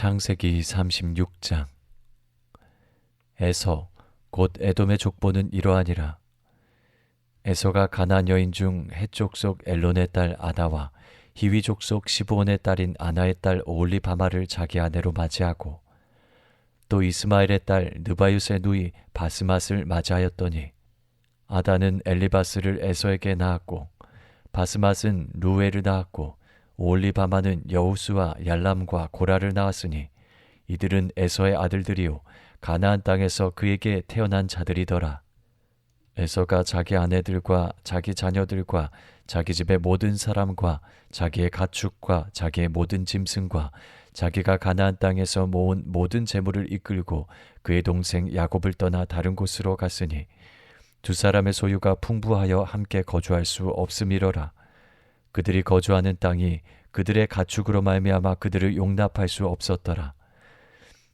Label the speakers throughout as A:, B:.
A: 창세기 36장. 에서 곧 에돔의 족보는 이러하니라. 에서가 가나안 여인 중 해족 속 엘론의 딸 아다와 히위 족 속 시브온의 딸인 아나의 딸 오올리바마를 자기 아내로 맞이하고 또 이스마엘의 딸 느바윳의 누이 바스맛을 맞이하였더니 아다는 엘리바스를 에서에게 낳았고 바스맛은 루엘을 낳았고 올리바마는 여우스와 얄람과 고라를 낳았으니 이들은 에서의 아들들이요 가나안 땅에서 그에게 태어난 자들이더라. 에서가 자기 아내들과 자기 자녀들과 자기 집의 모든 사람과 자기의 가축과 자기의 모든 짐승과 자기가 가나안 땅에서 모은 모든 재물을 이끌고 그의 동생 야곱을 떠나 다른 곳으로 갔으니 두 사람의 소유가 풍부하여 함께 거주할 수 없음이러라. 그들이 거주하는 땅이 그들의 가축으로 말미암아 그들을 용납할 수 없었더라.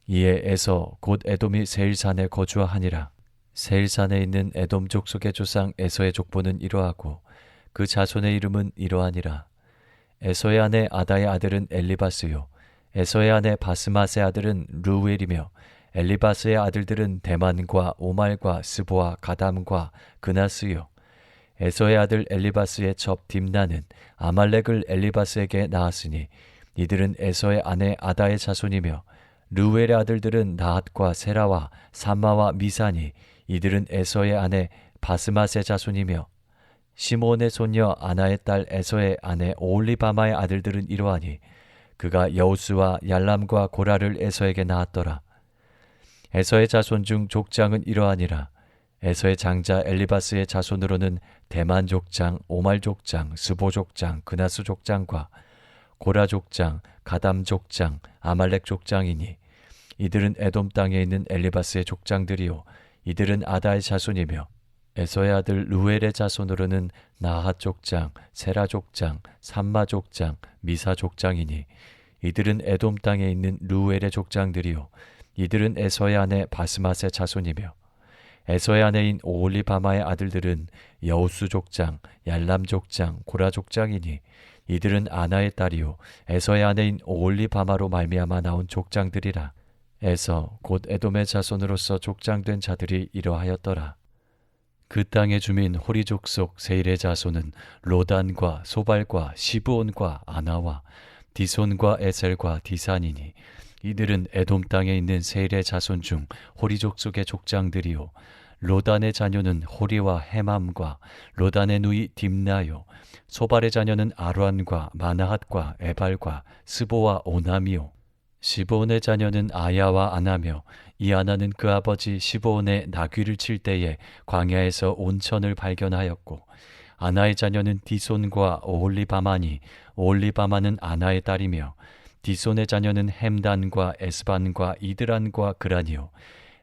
A: 이에 에서 곧 에돔이 세일산에 거주하니라. 세일산에 있는 에돔 족속의 조상 에서의 족보는 이러하고 그 자손의 이름은 이러하니라. 에서의 아내 아다의 아들은 엘리바스요. 에서의 아내 바스맛의 아들은 루웰이며 엘리바스의 아들들은 대만과 오말과 스보와 가담과 그나스요. 에서의 아들 엘리바스의 첩 딥나는 아말렉을 엘리바스에게 낳았으니 이들은 에서의 아내 아다의 자손이며 르웰의 아들들은 나핫과 세라와 삼마와 미사니 이들은 에서의 아내 바스맛의 자손이며 시몬의 손녀 아나의 딸 에서의 아내 오올리바마의 아들들은 이러하니 그가 여우스와 얄람과 고라를 에서에게 낳았더라. 에서의 자손 중 족장은 이러하니라. 에서의 장자 엘리바스의 자손으로는 대만 족장, 오말 족장, 스보 족장, 그나스 족장과 고라 족장, 가담 족장, 아말렉 족장이니 이들은 에돔 땅에 있는 엘리바스의 족장들이요 이들은 아다의 자손이며 에서의 아들 루엘의 자손으로는 나핫 족장, 세라 족장, 삼마 족장, 미사 족장이니 이들은 에돔 땅에 있는 루엘의 족장들이요 이들은 에서의 아내 바스맛의 자손이며 에서의 아내인 오올리바마의 아들들은 여우수 족장, 얄람 족장, 고라 족장이니 이들은 아나의 딸이요 에서의 아내인 오올리바마로 말미암아 나온 족장들이라. 에서 곧 에돔의 자손으로서 족장된 자들이 이러하였더라. 그 땅의 주민 호리 족 속 세일의 자손은 로단과 소발과 시브온과 아나와 디손과 에셀과 디산이니 이들은 에돔 땅에 있는 세일의 자손 중 호리 족 속의 족장들이요. 로단의 자녀는 호리와 헤맘과 로단의 누이 딥나요. 소발의 자녀는 아루안과 마나핫과 에발과 스보와 오남이요. 시보온의 자녀는 아야와 아나며 이 아나는 그 아버지 시보온의 나귀를 칠 때에 광야에서 온천을 발견하였고 아나의 자녀는 디손과 오올리바마니 오올리바마는 아나의 딸이며 디손의 자녀는 햄단과 에스반과 이드란과 그라니요.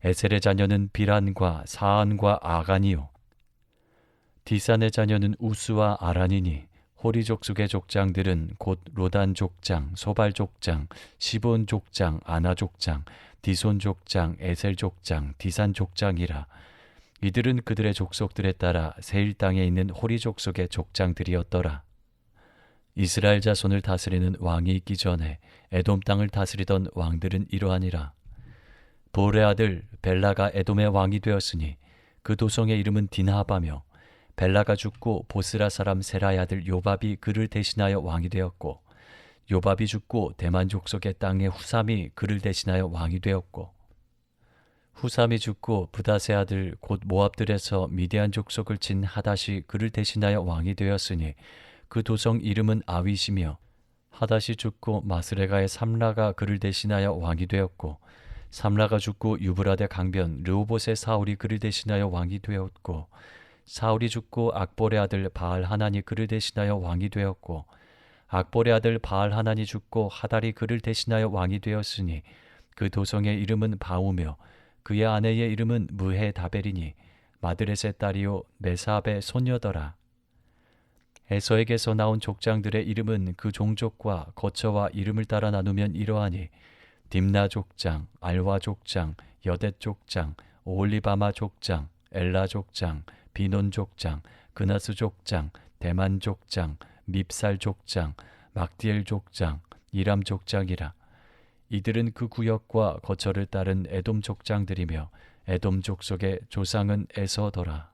A: 에셀의 자녀는 비란과 사안과 아간이요. 디산의 자녀는 우스와 아란이니 호리 족 속의 족장들은 곧 로단 족장, 소발 족장, 시본 족장, 아나 족장, 디손 족장, 에셀 족장, 디산 족장이라. 이들은 그들의 족속들에 따라 세일 땅에 있는 호리 족 속의 족장들이었더라. 이스라엘 자손을 다스리는 왕이 있기 전에 에돔 땅을 다스리던 왕들은 이러하니라. 볼의 아들 벨라가 에돔의 왕이 되었으니 그 도성의 이름은 디나하바며 벨라가 죽고 보스라 사람 세라의 아들 요밥이 그를 대신하여 왕이 되었고 요밥이 죽고 대만 족속의 땅의 후삼이 그를 대신하여 왕이 되었고 후삼이 죽고 부다세 아들 곧 모압들에서 미디안 족속을 친 하닷이 그를 대신하여 왕이 되었으니 그 도성 이름은 아윗이며 하닷이 죽고 마스레가의 삼라가 그를 대신하여 왕이 되었고 삼라가 죽고 유브라데 강변 르오봇의 사울이 그를 대신하여 왕이 되었고 사울이 죽고 악볼의 아들 바알 하나니 그를 대신하여 왕이 되었고 악볼의 아들 바알 하나니 죽고 하달이 그를 대신하여 왕이 되었으니 그 도성의 이름은 바우며 그의 아내의 이름은 무해 다벨이니 마드렛의 딸이요 메사압의 손녀더라. 에서에게서 나온 족장들의 이름은 그 종족과 거처와 이름을 따라 나누면 이러하니 딥나 족장, 알와 족장, 여댓 족장, 올리바마 족장, 엘라 족장, 비논 족장, 그나스 족장, 대만 족장, 밉살 족장, 막디엘 족장, 이람 족장이라. 이들은 그 구역과 거처를 따른 에돔 족장들이며 에돔 족속의 조상은 에서더라.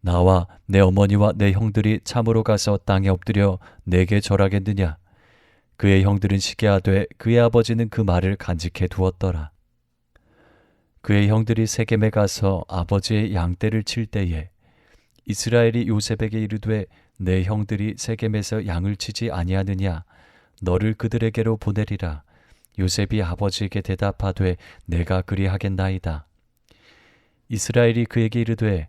A: 나와 내 어머니와 내 형들이 참으로 가서 땅에 엎드려 내게 절하겠느냐? 그의 형들은 시기하되 그의 아버지는 그 말을 간직해 두었더라. 그의 형들이 세겜에 가서 아버지의 양떼를 칠 때에 이스라엘이 요셉에게 이르되 내 형들이 세겜에서 양을 치지 아니하느냐? 너를 그들에게로 보내리라. 요셉이 아버지에게 대답하되 내가 그리하겠나이다. 이스라엘이 그에게 이르되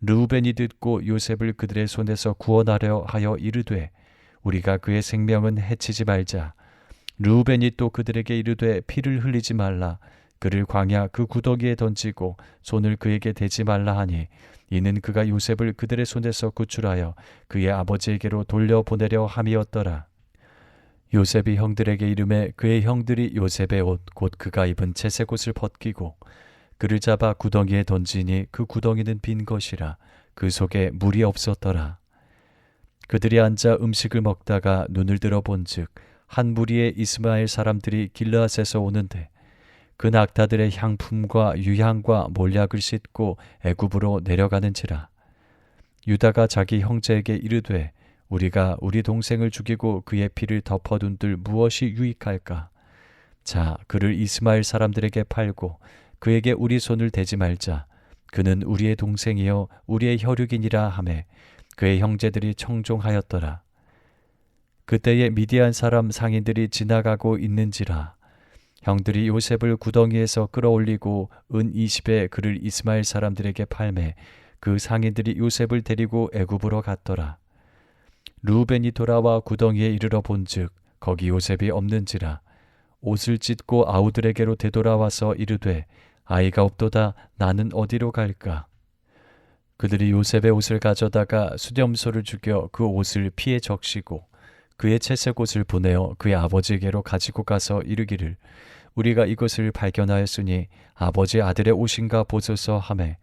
A: 르우벤이 듣고 요셉을 그들의 손에서 구원하려 하여 이르되 우리가 그의 생명은 해치지 말자. 르우벤이 또 그들에게 이르되 피를 흘리지 말라. 그를 광야 그 구더기에 던지고 손을 그에게 대지 말라 하니 이는 그가 요셉을 그들의 손에서 구출하여 그의 아버지에게로 돌려보내려 함이었더라. 요셉이 형들에게 이름에 그의 형들이 요셉의 옷 곧 그가 입은 채색 옷을 벗기고 그를 잡아 구덩이에 던지니 그 구덩이는 빈 것이라 그 속에 물이 없었더라. 그들이 앉아 음식을 먹다가 눈을 들어 본즉 한 무리의 이스마엘 사람들이 길르앗에서 오는데 그 낙타들의 향품과 유향과 몰약을 싣고 애굽으로 내려가는지라 유다가 자기 형제에게 이르되 우리가 우리 동생을 죽이고 그의 피를 덮어둔들 무엇이 유익할까 자 그를 이스마엘 사람들에게 팔고 그에게 우리 손을 대지 말자. 그는 우리의 동생이요 우리의 혈육이니라 하매 그의 형제들이 청종하였더라. 그때에 미디안 사람 상인들이 지나가고 있는지라 형들이 요셉을 구덩이에서 끌어올리고 은 20에 그를 이스마엘 사람들에게 팔매 그 상인들이 요셉을 데리고 애굽으로 갔더라. 루벤이 돌아와 구덩이에 이르러 본즉 거기 요셉이 없는지라 옷을 찢고 아우들에게로 되돌아와서 이르되 아이가 없도다 나는 어디로 갈까? 그들이 요셉의 옷을 가져다가 수렴소를 죽여 그 옷을 피해 적시고 그의 채색 옷을 보내어 그의 아버지에게로 가지고 가서 이르기를 우리가 이것을 발견하였으니 아버지 아들의 옷인가 보소서 하매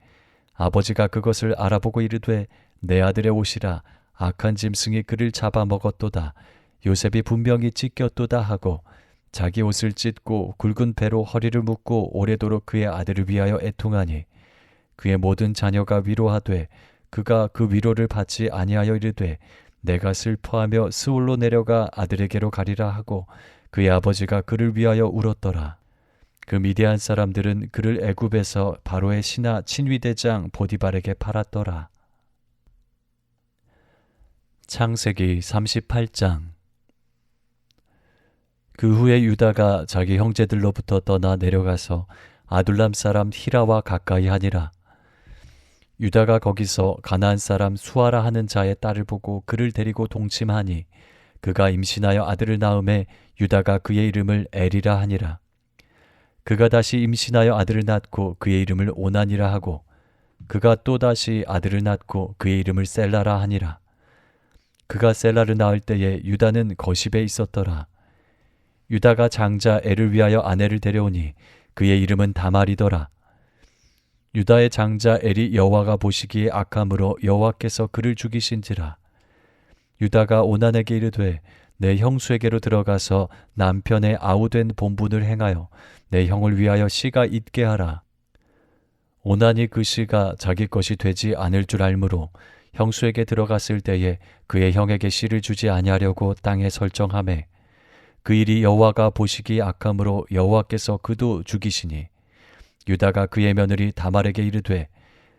A: 아버지가 그것을 알아보고 이르되 내 아들의 옷이라 악한 짐승이 그를 잡아먹었도다 요셉이 분명히 찢겼도다 하고 자기 옷을 찢고 굵은 배로 허리를 묶고 오래도록 그의 아들을 위하여 애통하니 그의 모든 자녀가 위로하되 그가 그 위로를 받지 아니하여 이르되 내가 슬퍼하며 스올로 내려가 아들에게로 가리라 하고 그의 아버지가 그를 위하여 울었더라. 그 미디안 사람들은 그를 애굽에서 바로의 신하 친위대장 보디발에게 팔았더라. 창세기 38장 그 후에 유다가 자기 형제들로부터 떠나 내려가서 아둘람 사람 히라와 가까이 하니라. 유다가 거기서 가나안 사람 수아라 하는 자의 딸을 보고 그를 데리고 동침하니 그가 임신하여 아들을 낳음에 유다가 그의 이름을 에리라 하니라. 그가 다시 임신하여 아들을 낳고 그의 이름을 오난이라 하고 그가 또 다시 아들을 낳고 그의 이름을 셀라라 하니라. 그가 셀라를 낳을 때에 유다는 거십에 있었더라. 유다가 장자 애를 위하여 아내를 데려오니 그의 이름은 다말이더라. 유다의 장자 엘이 여호와가 보시기에 악함으로 여호와께서 그를 죽이신지라. 유다가 오난에게 이르되 내 형수에게로 들어가서 남편의 아우된 본분을 행하여 내 형을 위하여 씨가 있게 하라. 오난이 그 씨가 자기 것이 되지 않을 줄 알므로 형수에게 들어갔을 때에 그의 형에게 씨를 주지 아니하려고 땅에 설정함에 그 일이 여호와가 보시기 악함으로 여호와께서 그도 죽이시니 유다가 그의 며느리 다말에게 이르되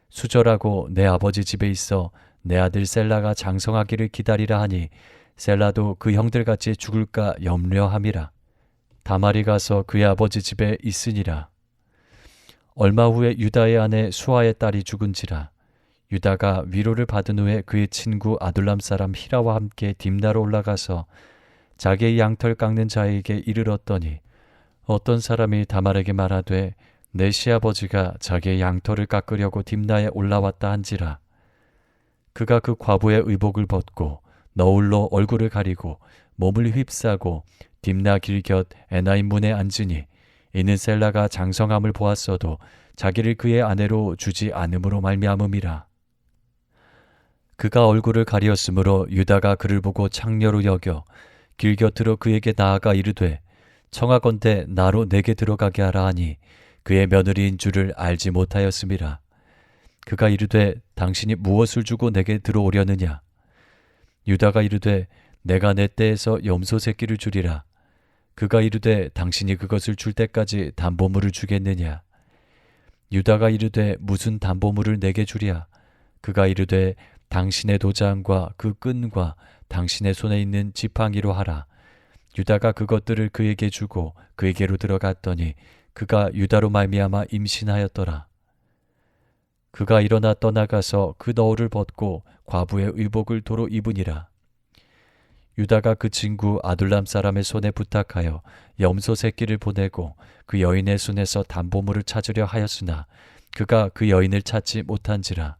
A: 수절하고 내 아버지 집에 있어 내 아들 셀라가 장성하기를 기다리라 하니 셀라도 그 형들같이 죽을까 염려함이라. 다말이 가서 그의 아버지 집에 있으니라. 얼마 후에 유다의 아내 수아의 딸이 죽은지라. 유다가 위로를 받은 후에 그의 친구 아둘람 사람 히라와 함께 딥나로 올라가서 자기의 양털 깎는 자에게 이르렀더니 어떤 사람이 다말에게 말하되 내 시아버지가 자기의 양털을 깎으려고 딥나에 올라왔다 한지라. 그가 그 과부의 의복을 벗고 너울로 얼굴을 가리고 몸을 휩싸고 딥나 길곁 에나임 문에 앉으니 이는 셀라가 장성함을 보았어도 자기를 그의 아내로 주지 않음으로 말미암음이라. 그가 얼굴을 가리었으므로 유다가 그를 보고 창녀로 여겨 길 곁으로 그에게 나아가 이르되 청하건대 나로 내게 들어가게 하라 하니 그의 며느리인 줄을 알지 못하였음이라. 그가 이르되 당신이 무엇을 주고 내게 들어오려느냐? 유다가 이르되 내가 내 떼에서 염소 새끼를 주리라. 그가 이르되 당신이 그것을 줄 때까지 담보물을 주겠느냐? 유다가 이르되 무슨 담보물을 내게 주랴? 그가 이르되 당신의 도장과 그 끈과 당신의 손에 있는 지팡이로 하라. 유다가 그것들을 그에게 주고 그에게로 들어갔더니 그가 유다로 말미암아 임신하였더라. 그가 일어나 떠나가서 그 너울을 벗고 과부의 의복을 도로 입으니라. 유다가 그 친구 아둘람 사람의 손에 부탁하여 염소 새끼를 보내고 그 여인의 손에서 담보물을 찾으려 하였으나 그가 그 여인을 찾지 못한지라.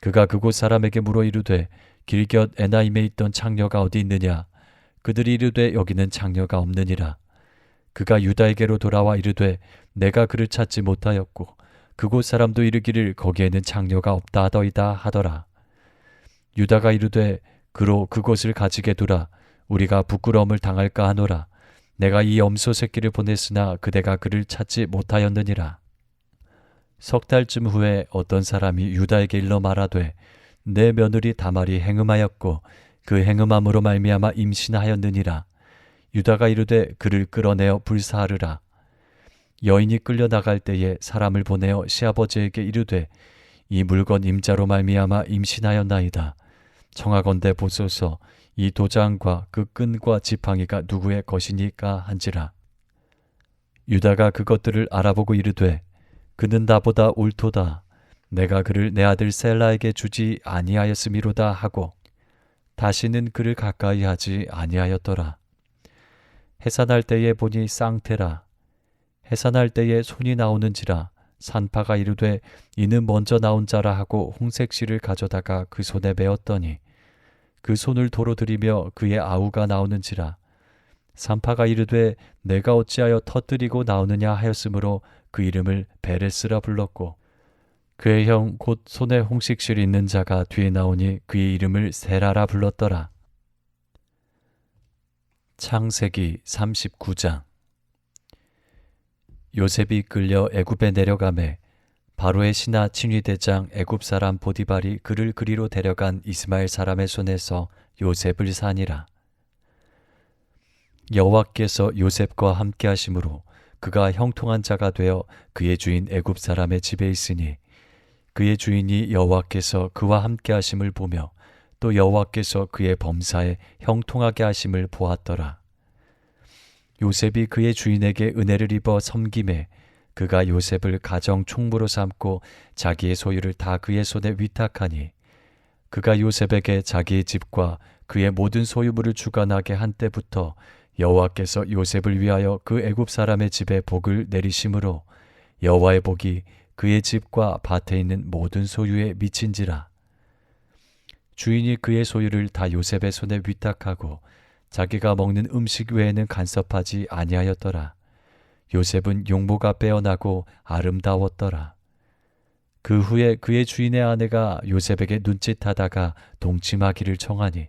A: 그가 그곳 사람에게 물어 이르되 길곁 에나임에 있던 창녀가 어디 있느냐? 그들이 이르되 여기는 창녀가 없느니라. 그가 유다에게로 돌아와 이르되 내가 그를 찾지 못하였고 그곳 사람도 이르기를 거기에는 창녀가 없다 하더이다 하더라. 유다가 이르되 그로 그곳을 가지게 두라. 우리가 부끄러움을 당할까 하노라. 내가 이 염소 새끼를 보냈으나 그대가 그를 찾지 못하였느니라 석 달쯤 후에 어떤 사람이 유다에게 일러 말하되 내 며느리 다말이 행음하였고 그 행음함으로 말미암아 임신하였느니라. 유다가 이르되 그를 끌어내어 불사하르라. 여인이 끌려 나갈 때에 사람을 보내어 시아버지에게 이르되 이 물건 임자로 말미암아 임신하였나이다. 청하건대 보소서. 이 도장과 그 끈과 지팡이가 누구의 것이니까 한지라. 유다가 그것들을 알아보고 이르되 그는 나보다 옳도다 내가 그를 내 아들 셀라에게 주지 아니하였음이로다 하고 다시는 그를 가까이 하지 아니하였더라. 해산할 때에 보니 쌍태라. 해산할 때에 손이 나오는지라 산파가 이르되 이는 먼저 나온 자라 하고 홍색 실을 가져다가 그 손에 메었더니 그 손을 도로 들이며 그의 아우가 나오는지라 산파가 이르되 내가 어찌하여 터뜨리고 나오느냐 하였으므로 그 이름을 베레스라 불렀고 그의 형 곧 손에 홍식실이 있는 자가 뒤에 나오니 그의 이름을 세라라 불렀더라. 창세기 39장 요셉이 끌려 애굽에 내려가매 바로의 신하 친위 대장 애굽 사람 보디발이 그를 그리로 데려간 이스마엘 사람의 손에서 요셉을 사니라. 여호와께서 요셉과 함께 하심으로 그가 형통한 자가 되어 그의 주인 애굽 사람의 집에 있으니 그의 주인이 여호와께서 그와 함께 하심을 보며 또 여호와께서 그의 범사에 형통하게 하심을 보았더라. 요셉이 그의 주인에게 은혜를 입어 섬김에 그가 요셉을 가정 총무로 삼고 자기의 소유를 다 그의 손에 위탁하니 그가 요셉에게 자기의 집과 그의 모든 소유물을 주관하게 한 때부터 여호와께서 요셉을 위하여 그 애굽 사람의 집에 복을 내리심으로 여호와의 복이 그의 집과 밭에 있는 모든 소유에 미친지라 주인이 그의 소유를 다 요셉의 손에 위탁하고 자기가 먹는 음식 외에는 간섭하지 아니하였더라. 요셉은 용모가 빼어나고 아름다웠더라. 그 후에 그의 주인의 아내가 요셉에게 눈짓하다가 동침하기를 청하니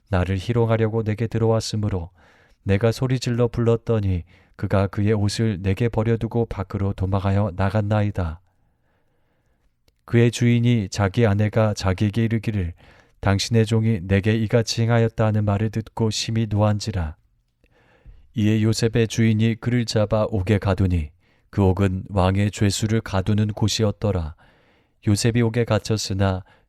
A: 나를 희롱하려고 내게 들어왔으므로 내가 소리질러 불렀더니 그가 그의 옷을 내게 버려두고 밖으로 도망하여 나갔나이다. 그의 주인이 자기 아내가 자기에게 이르기를 당신의 종이 내게 이같이 행하였다 하는 말을 듣고 심히 노한지라. 이에 요셉의 주인이 그를 잡아 옥에 가두니 그 옥은 왕의 죄수를 가두는 곳이었더라. 요셉이 옥에 갇혔으나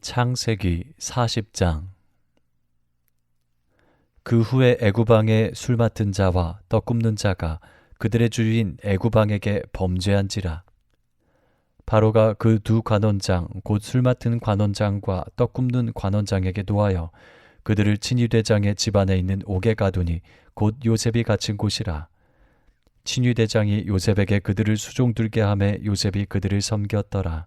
A: 창세기 40장. 그 후에 애구방에 술 맡은 자와 떡 굽는 자가 그들의 주인 애구방에게 범죄한지라. 바로가 그 두 관원장 곧 술 맡은 관원장과 떡 굽는 관원장에게 도하여 그들을 친위대장의 집안에 있는 옥에 가두니 곧 요셉이 갇힌 곳이라. 친위대장이 요셉에게 그들을 수종 들게 하매 요셉이 그들을 섬겼더라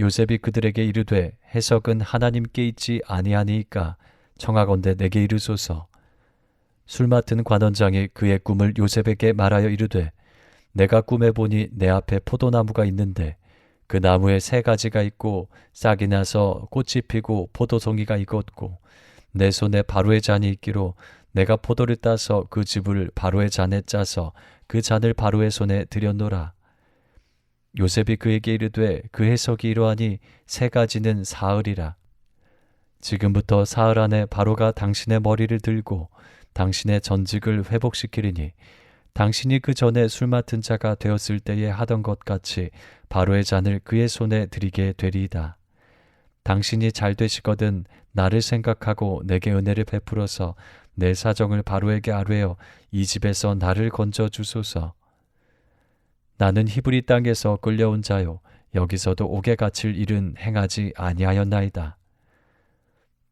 A: 요셉이 그들에게 이르되 해석은 하나님께 있지 아니하니이까 청하건대 내게 이르소서 술 맡은 관원장이 그의 꿈을 요셉에게 말하여 이르되 내가 꿈에 보니 내 앞에 포도나무가 있는데 그 나무에 세 가지가 있고 싹이 나서 꽃이 피고 포도송이가 익었고 내 손에 바로의 잔이 있기로 내가 포도를 따서 그 즙을 바로의 잔에 짜서 그 잔을 바로의 손에 들여놓으라. 요셉이 그에게 이르되 그 해석이 이러하니 세 가지는 사흘이라. 지금부터 사흘 안에 바로가 당신의 머리를 들고 당신의 전직을 회복시키리니 당신이 그 전에 술 맡은 자가 되었을 때에 하던 것 같이 바로의 잔을 그의 손에 드리게 되리이다. 당신이 잘 되시거든 나를 생각하고 내게 은혜를 베풀어서 내 사정을 바로에게 아뢰어 이 집에서 나를 건져 주소서. 나는 히브리 땅에서 끌려온 자요 여기서도 옥에 갇힐 일은 행하지 아니하였나이다.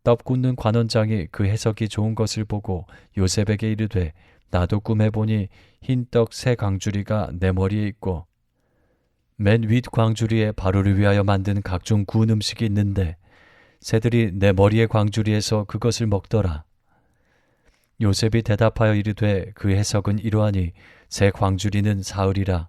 A: 떡 굽는 관원장이 그 해석이 좋은 것을 보고 요셉에게 이르되 나도 꿈에 보니 흰 떡 세 광주리가 내 머리에 있고 맨 윗 광주리에 바로를 위하여 만든 각종 구운 음식이 있는데 새들이 내 머리의 광주리에서 그것을 먹더라. 요셉이 대답하여 이르되 그 해석은 이러하니 새 광주리는 사흘이라.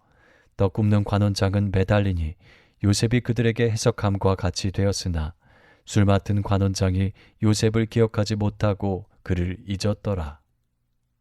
A: 떡 굽는 관원장은 매달리니 요셉이 그들에게 해석함과 같이 되었으나 술 맡은 관원장이 요셉을 기억하지 못하고 그를 잊었더라.